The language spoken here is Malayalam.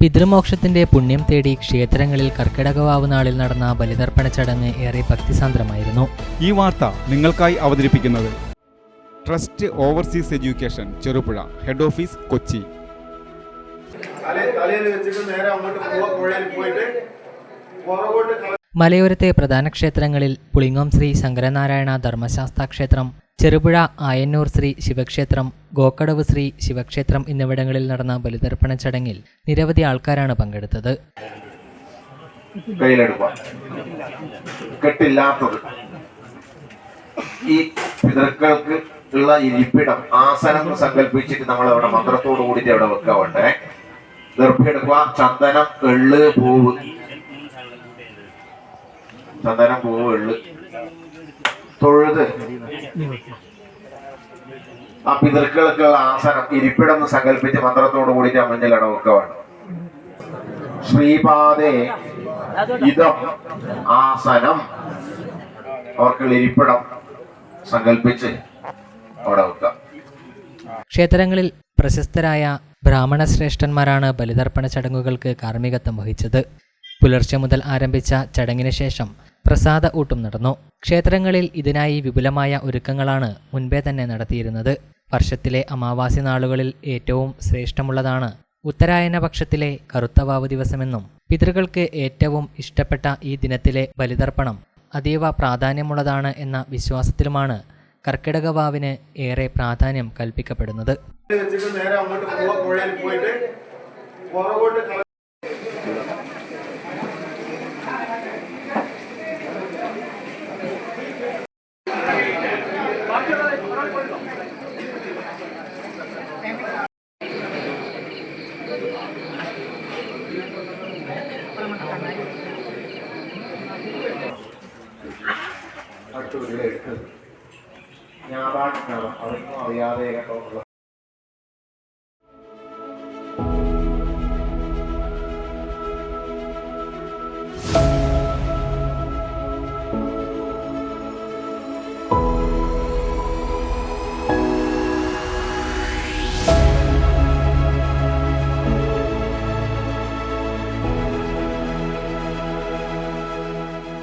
പിതൃമോക്ഷത്തിന്റെ പുണ്യം തേടി ക്ഷേത്രങ്ങളിൽ കർക്കിടകവാവ് നാളിൽ നടന്ന ബലിതർപ്പണ ചടങ്ങ് ഏറെ ഭക്തിസാന്ദ്രമായിരുന്നു. ഈ വാർത്ത നിങ്ങൾക്കായി അവതരിപ്പിക്കുന്നത് Trust Overseas Education Cherupuzha head office Kochi. മലയോരത്തെ പ്രധാന ക്ഷേത്രങ്ങളിൽ പുളിങ്ങോം ശ്രീ ശങ്കരനാരായണ ധർമ്മശാസ്ത്ര ക്ഷേത്രം ചെറുപുഴ ആയന്നൂർ ശ്രീ ശിവക്ഷേത്രം ഗോക്കടവ് ശ്രീ ശിവക്ഷേത്രം എന്നിവിടങ്ങളിൽ നടന്ന ബലിതർപ്പണ ചടങ്ങിൽ നിരവധി ആൾക്കാരാണ് പങ്കെടുത്തത്. കെട്ടില്ലാത്തത്. ഈ പിതൃക്കൾക്ക് ഉള്ള ഇരിപ്പിടം ആസനം സങ്കല്പിച്ചിട്ട് നമ്മൾ അവിടെ മന്ത്രത്തോടു കൂടിയിട്ട് അവിടെ വെക്കുക വേണ്ടേ ചന്ദനം എള്ള് പൂവ്. ചന്ദനം പൂവ് എള്ള് തൊഴുത്. ആ പിതൃക്കൾക്കുള്ള ആസനം ഇരിപ്പിടം സങ്കല്പിച്ച് മന്ത്രത്തോട് മഞ്ഞൾ അവിടെ വെക്കുക വേണം. ശ്രീപാദേ ഇതം ആസനം അവർക്കുള്ള ഇരിപ്പിടം സങ്കല്പിച്ച് അവിടെ വെക്കാം ക്ഷേത്രങ്ങളിൽ പ്രശസ്തരായ ബ്രാഹ്മണ ശ്രേഷ്ഠന്മാരാണ് ബലിതർപ്പണ ചടങ്ങുകൾക്ക് കാർമ്മികത്വം വഹിച്ചത്. പുലർച്ചെ മുതൽ ആരംഭിച്ച ചടങ്ങിന് ശേഷം പ്രസാദ ഊട്ടും നടന്നു. ക്ഷേത്രങ്ങളിൽ ഇതിനായി വിപുലമായ ഒരുക്കങ്ങളാണ് മുൻപേ തന്നെ നടത്തിയിരുന്നത്. വർഷത്തിലെ അമാവാസി നാളുകളിൽ ഏറ്റവും ശ്രേഷ്ഠമുള്ളതാണ് ഉത്തരായന പക്ഷത്തിലെ കറുത്തവാവ് ദിവസമെന്നും പിതൃകൾക്ക് ഏറ്റവും ഇഷ്ടപ്പെട്ട ഈ ദിനത്തിലെ ബലിതർപ്പണം അതീവ പ്രാധാന്യമുള്ളതാണ് എന്ന വിശ്വാസത്തിലുമാണ് കർക്കിടകവാവിന് ഏറെ പ്രാധാന്യം കൽപ്പിക്കപ്പെടുന്നത്. പുറകോട്ട് കള- ഞാൻ അവർക്കും അറിയാതെ കേട്ടോ ഉള്ള